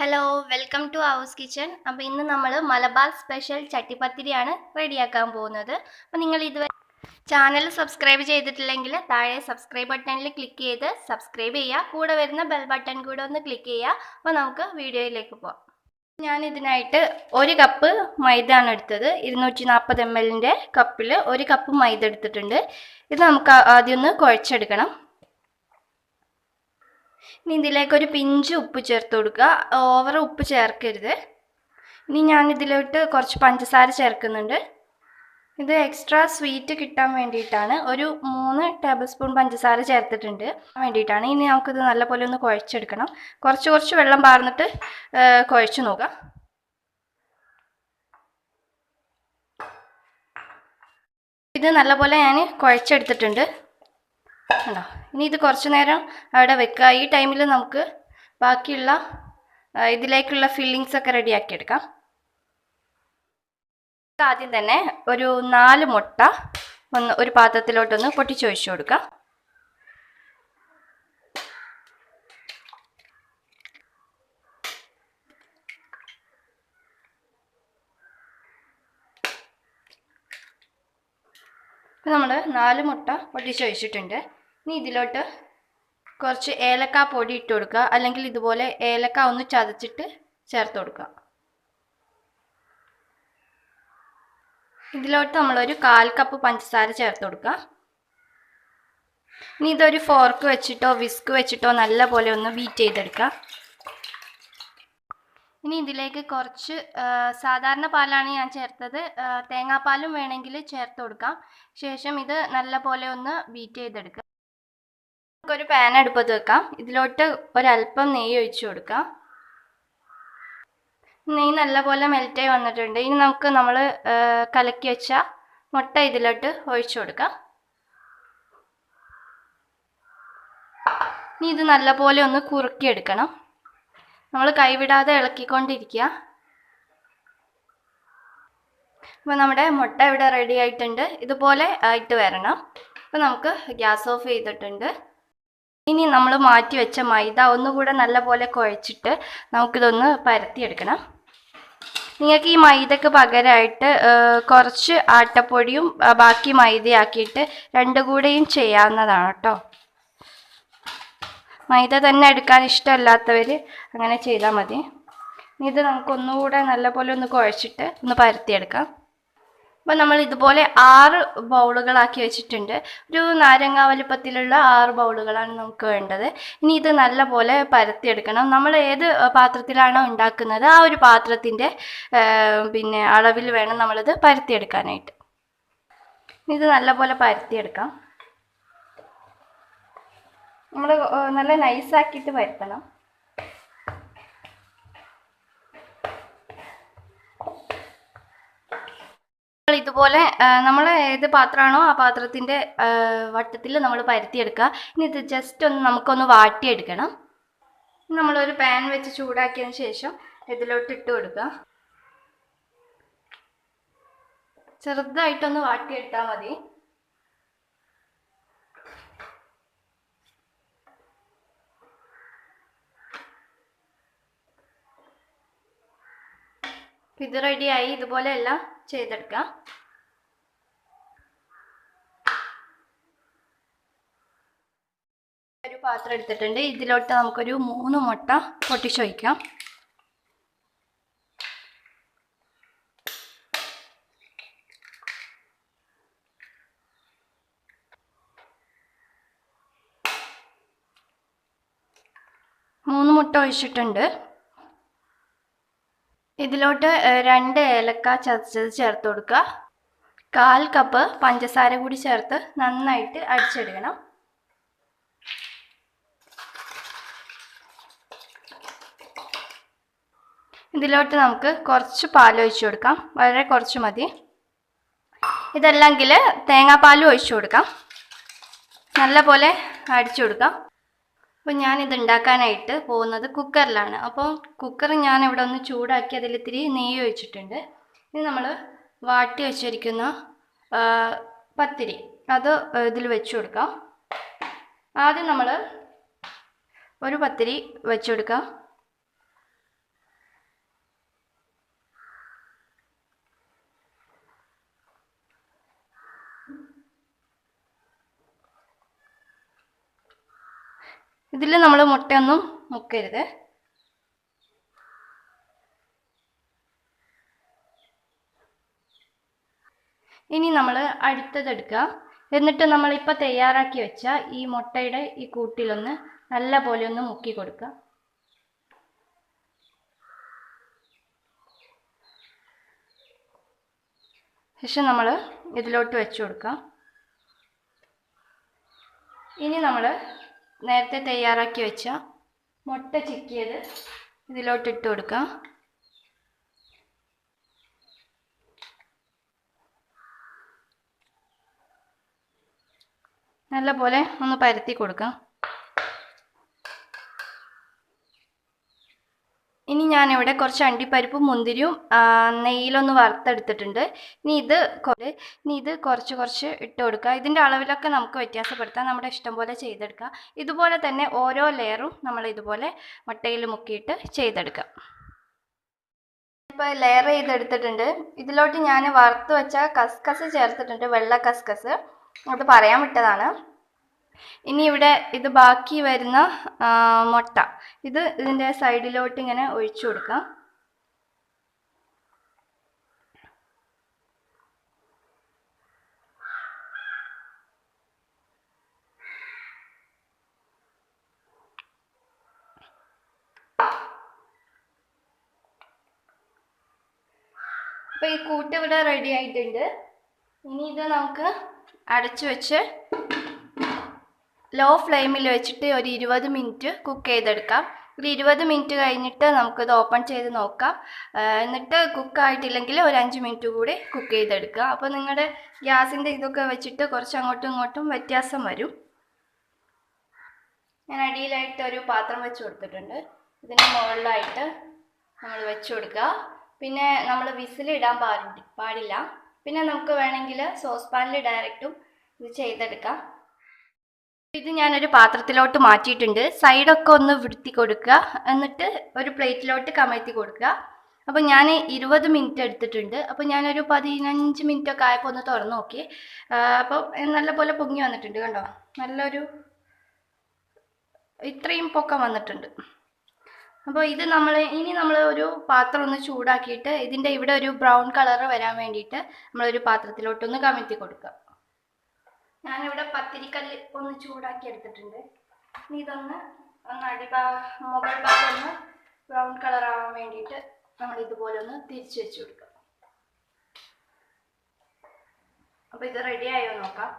Hello welcome to house kitchen അപ്പോൾ ഇന്ന് നമ്മൾ മലബാർ സ്പെഷ്യൽ ചട്ടിപ്പത്തിരിയാണ് റെഡിയാക്കാൻ പോകുന്നത്. അപ്പോൾ നിങ്ങൾ ഇതുവരെ ചാനൽ സബ്സ്ക്രൈബ് ചെയ്തിട്ടില്ലെങ്കിൽ താഴെ സബ്സ്ക്രൈബ് ബട്ടണിൽ ക്ലിക്ക് ചെയ്ത് സബ്സ്ക്രൈബ് ചെയ്യുക. കൂടെ വരുന്ന ബെൽ ബട്ടൺ കൂടെ ഒന്ന് ക്ലിക്ക് ചെയ്യുക. അപ്പോൾ നമുക്ക് വീഡിയോയിലേക്ക് പോകാം ഞാൻ ഇതിനായിട്ട് ഒരു കപ്പ് മൈദ ആണ് എടുത്തത് ഇരുന്നൂറ്റി നാൽപ്പത് എം എല്ലിന്റെ കപ്പിൽ ഒരു കപ്പ് മൈദ എടുത്തിട്ടുണ്ട്. ഇത് നമുക്ക് ആദ്യം ഒന്ന് കുഴച്ചെടുക്കണം. ഇനി ഇതിലേക്ക് ഒരു പിഞ്ച് ഉപ്പ് ചേർത്ത് കൊടുക്കുക. ഓവർ ഉപ്പ് ചേർക്കരുത്. ഇനി ഞാൻ ഇതിലോട്ട് കുറച്ച് പഞ്ചസാര ചേർക്കുന്നുണ്ട്. ഇത് എക്സ്ട്രാ സ്വീറ്റ് കിട്ടാൻ വേണ്ടിയിട്ടാണ്. ഒരു മൂന്ന് ടേബിൾ സ്പൂൺ പഞ്ചസാര ചേർത്തിട്ടുണ്ട്. വേണ്ടിയിട്ടാണ്. ഇനി നമുക്കിത് നല്ലപോലെ ഒന്ന് കുഴച്ചെടുക്കണം. കുറച്ച് കുറച്ച് വെള്ളം പാർന്നിട്ട് കുഴച്ച് നോക്കാം ഇത് നല്ലപോലെ ഞാൻ കുഴച്ചെടുത്തിട്ടുണ്ട്. കണ്ടോ? ഇനി ഇത് കുറച്ച് നേരം അവിടെ വെക്കുക. ഈ ടൈമിൽ നമുക്ക് ബാക്കിയുള്ള ഇതിലേക്കുള്ള ഫില്ലിങ്സ് ഒക്കെ റെഡിയാക്കി എടുക്കാം ആദ്യം തന്നെ ഒരു നാല് മുട്ട ഒന്ന് ഒരു പാത്രത്തിലോട്ടൊന്ന് പൊട്ടിച്ചൊഴിച്ചു കൊടുക്കാം ഇപ്പം നമ്മൾ നാല് മുട്ട പൊട്ടിച്ചൊഴിച്ചിട്ടുണ്ട്. ഇനി ഇതിലോട്ട് കുറച്ച് ഏലക്ക പൊടി ഇട്ട് കൊടുക്കുക. അല്ലെങ്കിൽ ഇതുപോലെ ഏലക്ക ഒന്ന് ചതച്ചിട്ട് ചേർത്ത് കൊടുക്കുക. ഇതിലോട്ട് നമ്മളൊരു കാൽ കപ്പ് പഞ്ചസാര ചേർത്ത് കൊടുക്കുക. ഇനി ഇതൊരു ഫോർക്ക് വെച്ചിട്ടോ വിസ്ക് വെച്ചിട്ടോ നല്ല പോലെ ഒന്ന് ബീറ്റ് ചെയ്തെടുക്കുക. ഇനി ഇതിലേക്ക് കുറച്ച് സാധാരണ പാലാണ് ഞാൻ ചേർത്തത്. തേങ്ങാപ്പാലും വേണമെങ്കിൽ ചേർത്ത് കൊടുക്കാം. ശേഷം ഇത് നല്ല പോലെ ഒന്ന് ബീറ്റ് ചെയ്തെടുക്കുക. നമുക്കൊരു പാൻ അടുപ്പത്ത് വെക്കാം. ഇതിലോട്ട് ഒരല്പം നെയ്യ് ഒഴിച്ചു കൊടുക്കാം. നെയ്യ് നല്ലപോലെ മെൽറ്റായി വന്നിട്ടുണ്ട്. ഇനി നമുക്ക് നമ്മൾ കലക്കി വെച്ച മുട്ട ഇതിലോട്ട് ഒഴിച്ചു കൊടുക്കാം. ഇനി ഇത് നല്ലപോലെ ഒന്ന് കുറുക്കിയെടുക്കണം. നമ്മൾ കൈവിടാതെ ഇളക്കിക്കൊണ്ടിരിക്കുക. അപ്പോൾ നമ്മുടെ മുട്ട ഇവിടെ റെഡി ആയിട്ടുണ്ട്. ഇതുപോലെ ആയിട്ട് വരണം. അപ്പോൾ നമുക്ക് ഗ്യാസ് ഓഫ് ചെയ്തിട്ടുണ്ട്. ഇനി നമ്മൾ മാറ്റി വെച്ച മൈദ ഒന്നുകൂടെ നല്ലപോലെ കുഴച്ചിട്ട് നമുക്കിതൊന്ന് പരത്തിയെടുക്കണം. നിങ്ങൾക്ക് ഈ മൈദക്ക് പകരമായിട്ട് കുറച്ച് ആട്ടപ്പൊടിയും ബാക്കി മൈദയാക്കിയിട്ട് രണ്ടു കൂടെയും ചെയ്യാവുന്നതാണ് കേട്ടോ. മൈദ തന്നെ എടുക്കാൻ ഇഷ്ടമല്ലാത്തവർ അങ്ങനെ ചെയ്താൽ മതി. ഇത് നമുക്ക് ഒന്നുകൂടെ നല്ലപോലെ ഒന്ന് കുഴച്ചിട്ട് ഒന്ന് പരത്തിയെടുക്കാം. അപ്പോൾ നമ്മൾ ഇതുപോലെ ആറ് ബൗളുകളാക്കി വെച്ചിട്ടുണ്ട്. ഒരു നാരങ്ങ വലിപ്പത്തിലുള്ള ആറ് ബൗളുകളാണ് നമുക്ക് വേണ്ടത്. ഇനി ഇത് നല്ലപോലെ പരത്തിയെടുക്കണം. നമ്മൾ ഏത് പാത്രത്തിലാണോ ഉണ്ടാക്കുന്നത് ആ ഒരു പാത്രത്തിന്റെ പിന്നെ അളവിൽ വേണം നമ്മളിത് പരത്തിയെടുക്കാനായിട്ട്. ഇത് നല്ലപോലെ പരത്തിയെടുക്കാം. നമ്മൾ നല്ല നൈസാക്കിയിട്ട് പരത്തണം നമ്മൾ ഇതുപോലെ നമ്മൾ ഏത് പാത്രമാണോ ആ പാത്രത്തിന്റെ വട്ടത്തിൽ നമ്മൾ പരത്തിയെടുക്കുക. ഇനി ഇത് ജസ്റ്റ് ഒന്ന് നമുക്കൊന്ന് വാട്ടിയെടുക്കണം. നമ്മളൊരു പാൻ വെച്ച് ചൂടാക്കിയതിന് ശേഷം ഇതിലോട്ട് ഇട്ട് കൊടുക്കുക. ചെറുതായിട്ടൊന്ന് വാട്ടിയെടുത്താൽ മതി. ഇത് റെഡിയായി ഇതുപോലെ എല്ലാം ചെയ്തെടുക്കാം. ഒരു പാത്രം എടുത്തിട്ടുണ്ട്. ഇതിലോട്ട് നമുക്കൊരു മൂന്ന് മുട്ട പൊട്ടിച്ചൊഴിക്കാം. മൂന്ന് മുട്ട ഒഴിച്ചിട്ടുണ്ട്. ഇതിലോട്ട് രണ്ട് ഏലക്ക ചതച്ചത് ചേർത്ത് കൊടുക്കുക. കാൽ കപ്പ് പഞ്ചസാര കൂടി ചേർത്ത് നന്നായിട്ട് അടിച്ചെടുക്കണം. ഇതിലോട്ട് നമുക്ക് കുറച്ച് പാൽ ഒഴിച്ചു കൊടുക്കാം. വളരെ കുറച്ച് മതി. ഇതല്ലെങ്കിൽ തേങ്ങാപ്പാലും ഒഴിച്ചു കൊടുക്കാം. നല്ലപോലെ അടിച്ചു കൊടുക്കാം. അപ്പോൾ ഞാനിത് ഉണ്ടാക്കാനായിട്ട് പോകുന്നത് കുക്കറിലാണ്. അപ്പോൾ കുക്കർ ഞാൻ ഇവിടെ ഒന്ന് ചൂടാക്കി അതിൽ ഇത്തിരി നെയ്യ് ഒഴിച്ചിട്ടുണ്ട്. ഇനി നമ്മൾ വാട്ടി വെച്ചിരിക്കുന്ന പത്തിരി അത് ഇതിൽ വെച്ചു കൊടുക്കാം. ആദ്യം നമ്മൾ ഒരു പത്തിരി വെച്ചു കൊടുക്കാം. ഇതിൽ നമ്മൾ മുട്ടയൊന്നും മുക്കരുത്. ഇനി നമ്മൾ അടുത്തതെടുക്കുക എന്നിട്ട് നമ്മളിപ്പോൾ തയ്യാറാക്കി വെച്ച ഈ മുട്ടയുടെ ഈ കൂട്ടിലൊന്ന് നല്ല പോലെ ഒന്ന് മുക്കി കൊടുക്കുക ശേഷം നമ്മൾ ഇതിലോട്ട് വെച്ച് കൊടുക്കാം. ഇനി നമ്മൾ നേരത്തെ തയ്യാറാക്കി വെച്ച മുട്ട ചിക്കിയത് ഇതിലോട്ട് ഇട്ട് കൊടുക്കാം. നല്ലപോലെ ഒന്ന് പരത്തി കൊടുക്കാം. ഇനി ഞാനിവിടെ കുറച്ച് അണ്ടിപ്പരിപ്പും മുന്തിരിയും നെയ്യിലൊന്ന് വറുത്തെടുത്തിട്ടുണ്ട്. ഇനി ഇത് ഇനി ഇത് കുറച്ച് കുറച്ച് ഇട്ട് കൊടുക്കുക. ഇതിന്റെ അളവിലൊക്കെ നമുക്ക് വ്യത്യാസപ്പെടുത്താം. നമ്മുടെ ഇഷ്ടം പോലെ ചെയ്തെടുക്കുക. ഇതുപോലെ തന്നെ ഓരോ ലെയറും നമ്മൾ ഇതുപോലെ മുട്ടയിൽ മുക്കിയിട്ട് ചെയ്തെടുക്കുക. ഇപ്പോൾ ലെയർ ചെയ്തെടുത്തിട്ടുണ്ട്. ഇതിലോട്ട് ഞാൻ വറുത്ത് വെച്ച കസ്കസ് ചേർത്തിട്ടുണ്ട്. വെള്ള കസ്കസ്. അത് പറയാൻ വിട്ടതാണ്. ഇനി ഇവിടെ ഇത് ബാക്കി വരുന്ന മുട്ട. ഇത് ഇതിന്റെ സൈഡിലോട്ട് ഇങ്ങനെ ഒഴിച്ചു കൊടുക്കാം അപ്പോൾ ഈ കൂട്ട് ഇവിടെ റെഡി ആയിട്ടുണ്ട്. ഇനി ഇത് നമുക്ക് അടച്ചു വെച്ച് ലോ ഫ്ലെയിമിൽ വെച്ചിട്ട് ഒരു ഇരുപത് മിനിറ്റ് കുക്ക് ചെയ്തെടുക്കാം. ഒരു ഇരുപത് മിനിറ്റ് കഴിഞ്ഞിട്ട് നമുക്കിത് ഓപ്പൺ ചെയ്ത് നോക്കാം. എന്നിട്ട് കുക്ക് ആയിട്ടില്ലെങ്കിൽ ഒരു അഞ്ച് മിനിറ്റ് കൂടി കുക്ക് ചെയ്തെടുക്കുക. അപ്പോൾ നിങ്ങളുടെ ഗ്യാസിന്റെ ഇതൊക്കെ വെച്ചിട്ട് കുറച്ച് അങ്ങോട്ടും ഇങ്ങോട്ടും വ്യത്യാസം വരും. ഞാൻ അടിയിലായിട്ട് ഒരു പാത്രം വെച്ച് കൊടുത്തിട്ടുണ്ട്. ഇതിന് മുകളിലായിട്ട് നമ്മൾ വെച്ച് കൊടുക്കുക. പിന്നെ നമ്മൾ വിസിലിടാൻ പാടി പാടില്ല. പിന്നെ നമുക്ക് വേണമെങ്കിൽ സോസ് പാനിൽ ഡയറക്റ്റും ഇത് ചെയ്തെടുക്കാം. ഇത് ഞാനൊരു പാത്രത്തിലോട്ട് മാറ്റിയിട്ടുണ്ട്. സൈഡൊക്കെ ഒന്ന് വൃത്തി കൊടുക്കുക. എന്നിട്ട് ഒരു പ്ലേറ്റിലോട്ട് കമഴ്ത്തി കൊടുക്കുക. അപ്പം ഞാൻ ഇരുപത് മിനിറ്റ് എടുത്തിട്ടുണ്ട്. അപ്പം ഞാനൊരു പതിനഞ്ച് മിനിറ്റ് ഒക്കെ ആയപ്പോൾ ഒന്ന് തുറന്നു നോക്കി. അപ്പോൾ നല്ലപോലെ പൊങ്ങി വന്നിട്ടുണ്ട് കണ്ടോ? നല്ലൊരു ഇത്രയും പൊക്കം വന്നിട്ടുണ്ട്. അപ്പോൾ ഇത് നമ്മൾ ഇനി നമ്മൾ ഒരു പാത്രം ഒന്ന് ചൂടാക്കിയിട്ട് ഇതിന്റെ ഇവിടെ ഒരു ബ്രൗൺ കളർ വരാൻ വേണ്ടിയിട്ട് നമ്മളൊരു പാത്രത്തിലോട്ടൊന്ന് കമഴ്ത്തി കൊടുക്കുക. ഞാനിവിടെ പത്തിരിക്കല്ല് ഒന്ന് ചൂടാക്കി എടുത്തിട്ടുണ്ട്. ഇനി ഇതൊന്ന് ഒന്ന് അടിഭാഗം മുകൾ ഭാഗം ഒന്ന് ബ്രൗൺ കളർ ആവാൻ വേണ്ടിയിട്ട് നമ്മൾ ഇതുപോലെ ഒന്ന് തിരിച്ചു വെച്ച് കൊടുക്കാം. അപ്പോൾ ഇത് റെഡി ആയോ നോക്കാം.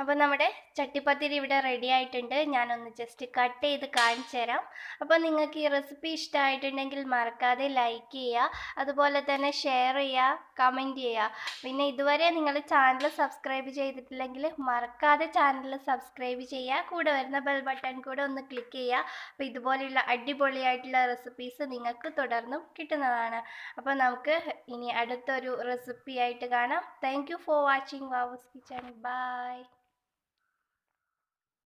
അപ്പോൾ നമ്മുടെ ചട്ടിപ്പത്തിരി ഇവിടെ റെഡി ആയിട്ടുണ്ട്. ഞാനൊന്ന് ജസ്റ്റ് കട്ട് ചെയ്ത് കാണിച്ചു തരാം. അപ്പോൾ നിങ്ങൾക്ക് ഈ റെസിപ്പി ഇഷ്ടമായിട്ടുണ്ടെങ്കിൽ മറക്കാതെ ലൈക്ക് ചെയ്യുക. അതുപോലെ തന്നെ ഷെയർ ചെയ്യുക കമന്റ് ചെയ്യുക. പിന്നെ ഇതുവരെ നിങ്ങൾ ചാനൽ സബ്സ്ക്രൈബ് ചെയ്തിട്ടില്ലെങ്കിൽ മറക്കാതെ ചാനൽ സബ്സ്ക്രൈബ് ചെയ്യുക. കൂടെ വരുന്ന ബെൽ ബട്ടൺ കൂടെ ഒന്ന് ക്ലിക്ക് ചെയ്യുക. അപ്പോൾ ഇതുപോലെയുള്ള അടിപൊളിയായിട്ടുള്ള റെസിപ്പീസ് നിങ്ങൾക്ക് തുടർന്നും കിട്ടുന്നതാണ്. അപ്പോൾ നമുക്ക് ഇനി അടുത്തൊരു റെസിപ്പി ആയിട്ട് കാണാം. Thank for watching Vava's kitchen bye